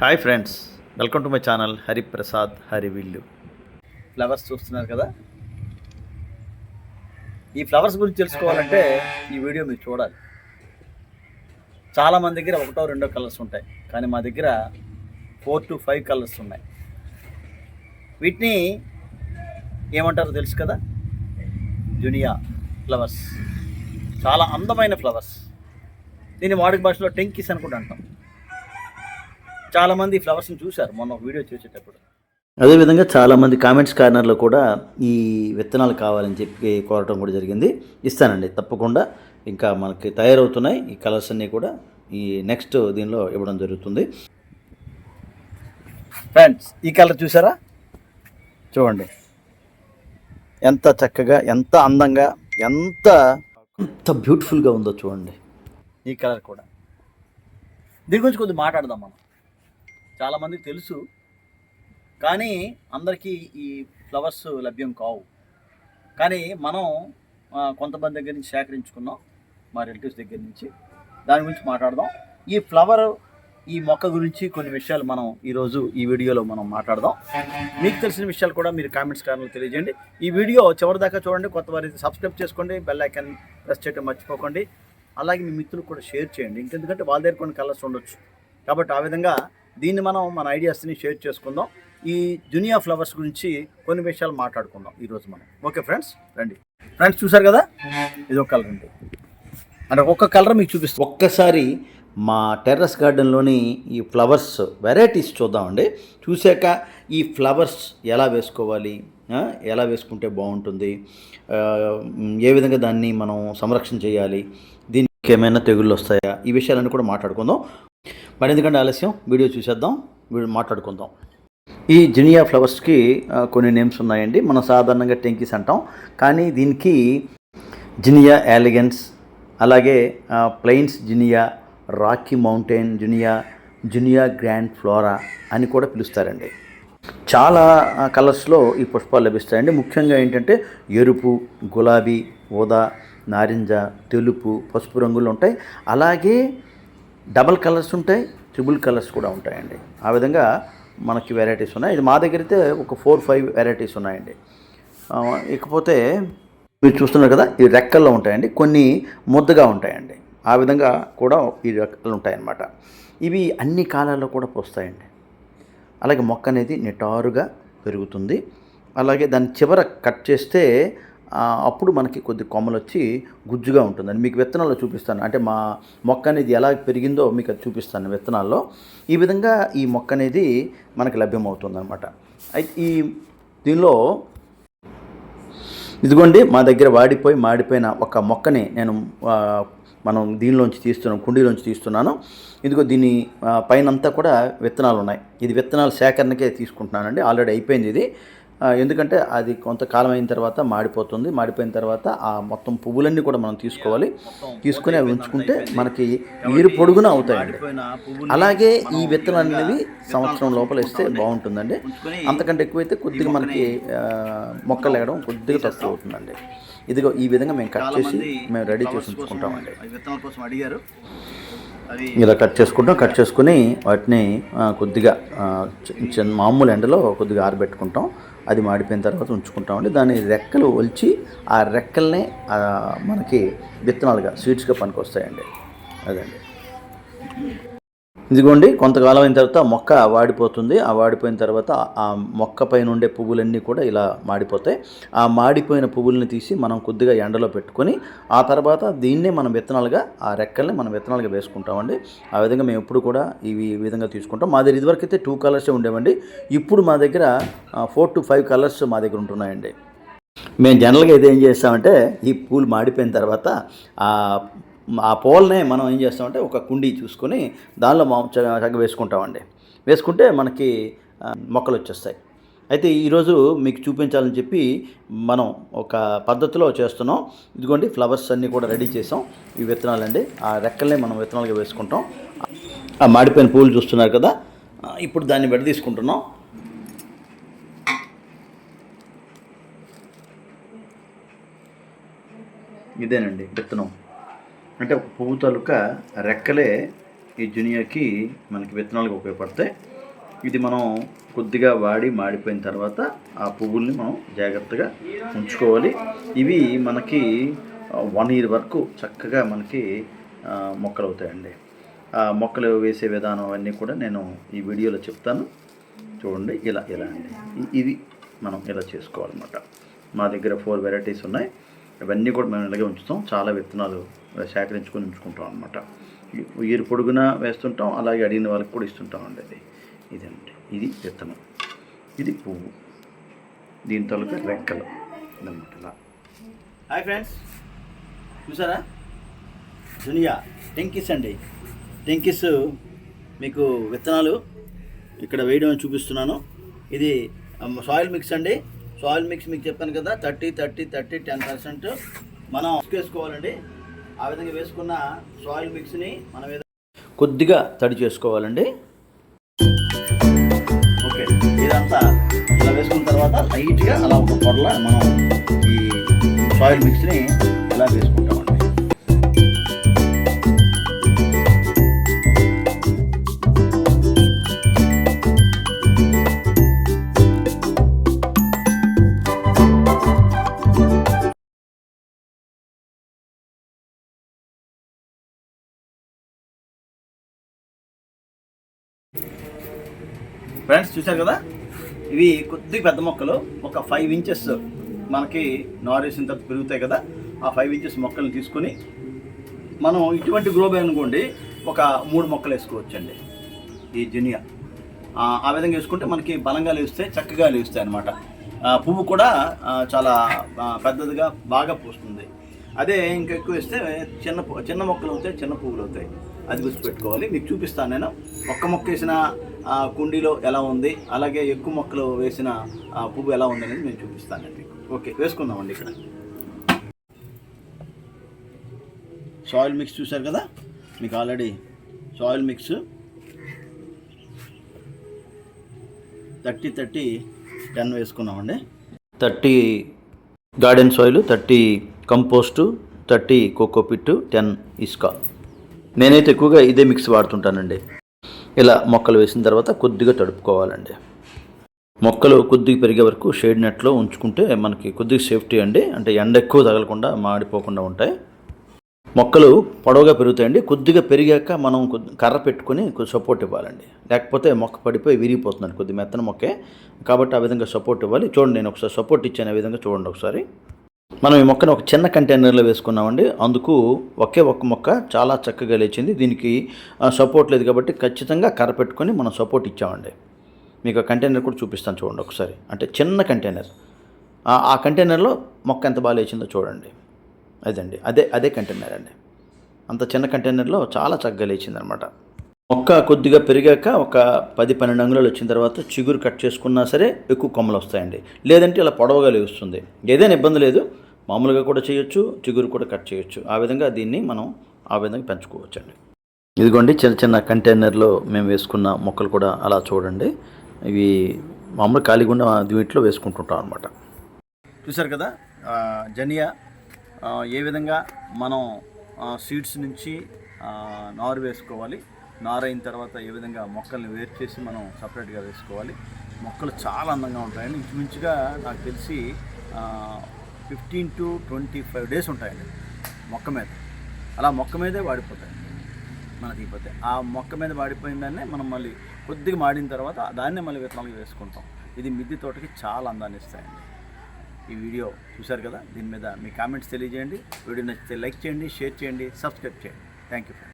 Hi friends welcome to my channel Hariprasad Harivillu. Flowers చూస్తున్నారు కదా? ఈ ఫ్లవర్స్ గురించి తెలుసుకోవాలంటే ఈ వీడియో మీరు చూడాలి. చాలా మంది దగ్గర ఒకటో రెండో కలర్స్ ఉంటాయి. కానీ మా దగ్గర ఫోర్ టు ఫైవ్ కలర్స్ ఉన్నాయి. వీటిని ఏమంటారో తెలుసు కదా? Zinnia flowers. చాలా అందమైన ఫ్లవర్స్. దీన్ని వాడుక భాషలో టెంకిస్ అని కూడా అంటాం. చాలామంది ఫ్లవర్స్ని చూశారు మొన్న ఒక వీడియో చూసేటప్పుడు. అదేవిధంగా చాలామంది కామెంట్స్ కార్నర్లో కూడా ఈ విత్తనాలు కావాలని చెప్పి కోరటం కూడా జరిగింది. ఇస్తానండి తప్పకుండా. ఇంకా మనకి తయారవుతున్నాయి ఈ కలర్స్ అన్నీ కూడా ఈ నెక్స్ట్ దీనిలో ఇవ్వడం జరుగుతుంది. ఫ్రెండ్స్ ఈ కలర్ చూసారా? చూడండి. ఎంత చక్కగా ఎంత అందంగా ఎంత ఎంత బ్యూటిఫుల్గా ఉందో చూడండి. ఈ కలర్ కూడా. దీని గురించి కొద్దిగా మాట్లాడదాం మనం. చాలామందికి తెలుసు కానీ అందరికీ ఈ ఫ్లవర్స్ లభ్యం కావు. కానీ మనం కొంతమంది దగ్గర నుంచి సేకరించుకున్నాం మా రిలేటివ్స్ దగ్గర నుంచి. దాని గురించి మాట్లాడదాం. ఈ ఫ్లవర్ ఈ మొక్క గురించి కొన్ని విషయాలు మనం ఈరోజు ఈ వీడియోలో మనం మాట్లాడదాం. మీకు తెలిసిన విషయాలు కూడా మీరు కామెంట్స్ కారణంలో తెలియజేయండి. ఈ వీడియో చివరి దాకా చూడండి కొత్త వారి సబ్స్క్రైబ్ చేసుకోండి బెల్ ఐకాన్ ప్రెస్ చేయడం మర్చిపోకండి. అలాగే మీ మిత్రులు కూడా షేర్ చేయండి. ఇంకెందుకంటే వాళ్ళ దగ్గర కొన్ని కలర్స్ ఉండొచ్చు. కాబట్టి ఆ విధంగా దీన్ని మనం మన ఐడియాస్ని షేర్ చేసుకుందాం. ఈ జునియా ఫ్లవర్స్ గురించి కొన్ని విషయాలు మాట్లాడుకుందాం ఈరోజు మనం. ఓకే ఫ్రెండ్స్ రండి. ఫ్రెండ్స్ చూసారు కదా? ఇది ఒక కలర్ అండి. అంటే ఒక్క కలర్ మీకు చూపిస్తాం. ఒక్కసారి మా టెర్రస్ గార్డెన్లోని ఈ ఫ్లవర్స్ వెరైటీస్ చూద్దామండి. చూశాక ఈ ఫ్లవర్స్ ఎలా వేసుకోవాలి? ఎలా వేసుకుంటే బాగుంటుంది? ఏ విధంగా దాన్ని మనం సంరక్షణ చేయాలి? దీనికి ఏమైనా తెగుళ్ళు వస్తాయా? ఈ విషయాలన్నీ కూడా మాట్లాడుకుందాం. మరి ఎందుకంటే ఆలస్యం వీడియో చూసేద్దాం వీడియో మాట్లాడుకుందాం. ఈ జినియా ఫ్లవర్స్కి కొన్ని నేమ్స్ ఉన్నాయండి. మనం సాధారణంగా టెంకీస్ అంటాం. కానీ దీనికి జినియా ఎలిగెన్స్ అలాగే plains zinnia rocky mountain zinnia zinnia grand flora అని కూడా పిలుస్తారండి. చాలా కలర్స్లో ఈ పుష్పాలు లభిస్తాయండి. ముఖ్యంగా ఏంటంటే ఎరుపు గులాబీ ఊదా నారింజ తెలుపు పసుపు రంగులు ఉంటాయి. అలాగే డబల్ కలర్స్ ఉంటాయి ట్రిబుల్ కలర్స్ కూడా ఉంటాయండి. ఆ విధంగా మనకి వెరైటీస్ ఉన్నాయి. ఇది మా దగ్గర అయితే ఒక ఫోర్ ఫైవ్ వెరైటీస్ ఉన్నాయండి. ఇకపోతే మీరు చూస్తున్నారు కదా ఈ రెక్కల్లో ఉంటాయండి. కొన్ని ముద్దగా ఉంటాయండి. ఆ విధంగా కూడా ఈ రకాలు ఉంటాయన్నమాట. ఇవి అన్ని కాలాల్లో కూడా పోస్తాయండి. అలాగే మొక్క అనేది నిటారుగా పెరుగుతుంది. అలాగే దాని చివర కట్ చేస్తే అప్పుడు మనకి కొద్ది కొమ్మలు వచ్చి గుజ్జుగా ఉంటుందండి. మీకు విత్తనాల్లో చూపిస్తాను. అంటే మా మొక్క అనేది ఎలా పెరిగిందో మీకు అది చూపిస్తాను విత్తనాల్లో. ఈ విధంగా ఈ మొక్క అనేది మనకి లభ్యమవుతుంది అనమాట అయితే ఈ దీనిలో ఇదిగోండి మా దగ్గర వాడిపోయి మాడిపోయిన ఒక మొక్కని నేను మనం దీనిలోంచి తీస్తున్నాం కుండీలోంచి తీస్తున్నాను. ఇదిగో దీని పైనంతా కూడా విత్తనాలు ఉన్నాయి ఇది విత్తనాల సేకరణకే తీసుకుంటున్నానండి. ఆల్రెడీ అయిపోయింది ఇది. ఎందుకంటే అది కొంతకాలం అయిన తర్వాత మాడిపోతుంది. మాడిపోయిన తర్వాత ఆ మొత్తం పువ్వులన్నీ కూడా మనం తీసుకోవాలి. తీసుకుని అవి ఉంచుకుంటే మనకి నీరు పొడుగున అవుతాయండి. అలాగే ఈ విత్తనాలు అనేవి సంవత్సరం లోపల ఇస్తే బాగుంటుందండి. అంతకంటే ఎక్కువైతే కొద్దిగా మనకి మొక్కలు ఎగడం కొద్దిగా తక్కువ అవుతుందండి. ఇదిగో ఈ విధంగా మేము కట్ చేసి మేము రెడీ చేసి ఉంచుకుంటామండి. విత్తనాల కోసం అడిగారు. ఇలా కట్ చేసుకుంటాం కట్ చేసుకుని వాటిని కొద్దిగా చిన్న మామూలు ఎండలో కొద్దిగా ఆరబెట్టుకుంటాం. అది మాడిపోయిన తర్వాత ఉంచుకుంటామండి. దాని రెక్కలు ఒలిచి ఆ రెక్కల్నే మనకి విత్తనాలుగా సీడ్స్గా పనికొస్తాయండి. అదండి. ఇదిగోండి కొంతకాలం అయిన తర్వాత మొక్క వాడిపోతుంది. ఆ వాడిపోయిన తర్వాత ఆ మొక్క పైన ఉండే పువ్వులన్నీ కూడా ఇలా మాడిపోతాయి. ఆ మాడిపోయిన పువ్వుల్ని తీసి మనం కొద్దిగా ఎండలో పెట్టుకొని ఆ తర్వాత దీన్నే మనం విత్తనాలుగా ఆ రెక్కల్ని మనం విత్తనాలుగా వేసుకుంటామండి. ఆ విధంగా మేము ఎప్పుడు కూడా ఇవి ఈ విధంగా తీసుకుంటాం. మా దగ్గర ఇదివరకు అయితే టూ కలర్సే ఉండేవండి. ఇప్పుడు మా దగ్గర ఫోర్ టు ఫైవ్ కలర్స్ మా దగ్గర ఉంటున్నాయండి. మేము జనరల్గా అయితే ఏం చేస్తామంటే ఈ పూలు మాడిపోయిన తర్వాత ఆ ఆ పూలనే మనం ఏం చేస్తామంటే ఒక కుండీ చూసుకొని దానిలో మా చక్కగా వేసుకుంటామండి. వేసుకుంటే మనకి మొక్కలు వచ్చేస్తాయి. అయితే ఈరోజు మీకు చూపించాలని చెప్పి మనం ఒక పద్ధతిలో చేస్తున్నాం. ఇదిగోండి ఫ్లవర్స్ అన్నీ కూడా రెడీ చేసాం. ఈ విత్తనాలండి ఆ రెక్కలనే మనం విత్తనాలుగా వేసుకుంటాం. ఆ మాడిపోయిన పూలు చూస్తున్నారు కదా ఇప్పుడు దాన్ని విడదీసుకుంటున్నాం ఇదేనండి విత్తనం. అంటే ఒక పువ్వు తాలూకా రెక్కలే ఈ జునియాకి మనకి విత్తనాలకు ఉపయోగపడతాయి. ఇది మనం కొద్దిగా వాడి మాడిపోయిన తర్వాత ఆ పువ్వుల్ని మనం జాగ్రత్తగా ఉంచుకోవాలి. ఇవి మనకి వన్ ఇయర్ వరకు చక్కగా మనకి మొక్కలు అవుతాయండి. ఆ మొక్కలు వేసే విధానం అవన్నీ కూడా నేను ఈ వీడియోలో చెప్తాను. చూడండి ఇలా ఇలా అండి. ఇది మనం ఇలా చేసుకోవాలన్నమాట. మా దగ్గర ఫోర్ వెరైటీస్ ఉన్నాయి. ఇవన్నీ కూడా మేము ఇలాగే ఉంచుతాం. చాలా విత్తనాలు సేకరించుకొని ఉంచుకుంటాం అనమాట ఇయర్ పొడుగున వేస్తుంటాం అలాగే అడిగిన వాళ్ళకి కూడా ఇస్తుంటాం అండి అది. ఇదండి. ఇది విత్తనం. ఇది పువ్వు. దీని తాలూకా రెక్కలు. ఇదన్నమాట ఇలా. Hi friends. చూసారా? దునియా టెంకిస్ అండి. టెంకిస్ మీకు విత్తనాలు ఇక్కడ వేయడం చూపిస్తున్నాను. ఇది సాయిల్ మిక్స్ అండి. సాయిల్ మిక్స్ మీకు చెప్పాను కదా thirty thirty thirty ten percent మనం వేసుకోవాలండి ఆ విధంగా వేసుకున్న సాయిల్ మిక్స్ని మనం ఏదో- కొద్దిగా తడి చేసుకోవాలండి. ఓకే ఇదంతా ఇలా వేసుకున్న తర్వాత లైట్గా అలా ఒక పొడల మనం ఈ సాయిల్ మిక్స్ని ఇలా వేసుకుంటాం. ఫ్రెండ్స్ చూశారు కదా? ఇవి కొద్దిగా పెద్ద మొక్కలు ఒక ఫైవ్ ఇంచెస్ మనకి నారేసిన తర్వాత పెరుగుతాయి కదా? ఆ ఫైవ్ ఇంచెస్ మొక్కలను తీసుకొని మనం ఇటువంటి గ్రో బ్యాగ్ అనుకోండి ఒక మూడు మొక్కలు వేసుకోవచ్చండి. ఈ జునియా. ఆ, విధంగా వేసుకుంటే మనకి బలంగా లేస్తాయి చక్కగా లేస్తాయి అనమాట పువ్వు కూడా చాలా పెద్దదిగా బాగా పూస్తుంది. అదే ఇంకా ఎక్కువ వేస్తే చిన్న చిన్న మొక్కలు అవుతాయి చిన్న పువ్వులు అవుతాయి. అది గుర్తుపెట్టుకోవాలి. మీకు చూపిస్తాను నేను. ఒక్క మొక్క వేసిన కుండీలో ఎలా ఉంది? అలాగే ఎక్కువ మొక్కలు వేసిన ఆ, పువ్వు ఎలా ఉంది అనేది నేను చూపిస్తానండి ఓకే వేసుకుందామండి ఇక్కడ. సాయిల్ మిక్స్ చూశారు కదా? మీకు already soil mix thirty thirty ten వేసుకున్నామండి thirty garden soil thirty compost thirty cocopeat ten ఇసుక. నేనైతే ఎక్కువగా ఇదే మిక్స్ వాడుతుంటానండి. ఇలా మొక్కలు వేసిన తర్వాత కొద్దిగా తడుపుకోవాలండి. మొక్కలు కొద్దిగా పెరిగే వరకు షేడ్ నెట్లో ఉంచుకుంటే మనకి కొద్దిగా సేఫ్టీ అండి. అంటే ఎండ ఎక్కువ తగలకుండా మాడిపోకుండా ఉంటాయి. మొక్కలు పొడవుగా పెరుగుతాయండి. కొద్దిగా పెరిగాక మనం కొద్ది కర్ర పెట్టుకొని కొద్ది సపోర్ట్ ఇవ్వాలండి. లేకపోతే మొక్క పడిపోయి విరిగిపోతుందండి కొద్ది మెత్తన మొక్కే. కాబట్టి ఆ విధంగా సపోర్ట్ ఇవ్వాలి. చూడండి నేను ఒకసారి సపోర్ట్ ఇచ్చాను. ఆ విధంగా చూడండి ఒకసారి. మనం ఈ మొక్కను ఒక చిన్న కంటైనర్లో వేసుకున్నామండి. అందుకు ఒకే ఒక్క మొక్క చాలా చక్కగా లేచింది. దీనికి సపోర్ట్ లేదు కాబట్టి ఖచ్చితంగా కర్ర పెట్టుకొని మనం సపోర్ట్ ఇచ్చామండి. మీకు ఆ కంటైనర్ కూడా చూపిస్తాను చూడండి ఒకసారి. అంటే చిన్న కంటైనర్. ఆ- ఆ కంటైనర్లో మొక్క ఎంత బాగా లేచిందో చూడండి. అదండి. అదే అదే కంటైనర్ అండి. అంత చిన్న కంటైనర్లో చాలా చక్కగా లేచింది అనమాట మొక్క కొద్దిగా పెరిగాక ఒక పది పన్నెండు అంగుళాలు వచ్చిన తర్వాత చిగురు కట్ చేసుకున్నా సరే ఎక్కువ కొమ్మలు వస్తాయండి. లేదంటే ఇలా పొడవగా లేస్తుంది ఏదైనా ఇబ్బంది లేదు. మామూలుగా కూడా చేయొచ్చు చిగురు కూడా కట్ చేయొచ్చు. ఆ విధంగా దీన్ని మనం ఆ విధంగా పెంచుకోవచ్చండి. ఇదిగోండి చిన్న చిన్న కంటైనర్లో మేము వేసుకున్న మొక్కలు కూడా అలా చూడండి. ఇవి మామూలు ఖాళీగా ఉన్న దీంట్లో వేసుకుంటుంటాం అనమాట చూసారు కదా జనియా ఏ విధంగా మనం సీడ్స్ నుంచి నారు వేసుకోవాలి. నారైన తర్వాత ఏ విధంగా మొక్కల్ని వేరు చేసి మనం సపరేట్గా వేసుకోవాలి. మొక్కలు చాలా అందంగా ఉంటాయండి. ఇంచుమించుగా నాకు తెలిసి fifteen to twenty five days ఉంటాయండి మొక్క మీద. అలా మొక్క మీదే వాడిపోతాయి. మన తీపోతే. ఆ మొక్క మీద వాడిపోయిన దాన్నే మనం మళ్ళీ కొద్దిగా మాడిన తర్వాత దాన్నే మళ్ళీ విత్తనాలు వేసుకుంటాం. ఇది మిద్దె తోటకి చాలా అందాన్ని ఇస్తాయండి. ఈ వీడియో చూశారు కదా? దీని మీద మీ కామెంట్స్ తెలియజేయండి. వీడియో నచ్చితే లైక్ చేయండి షేర్ చేయండి సబ్స్క్రైబ్ చేయండి. Thank you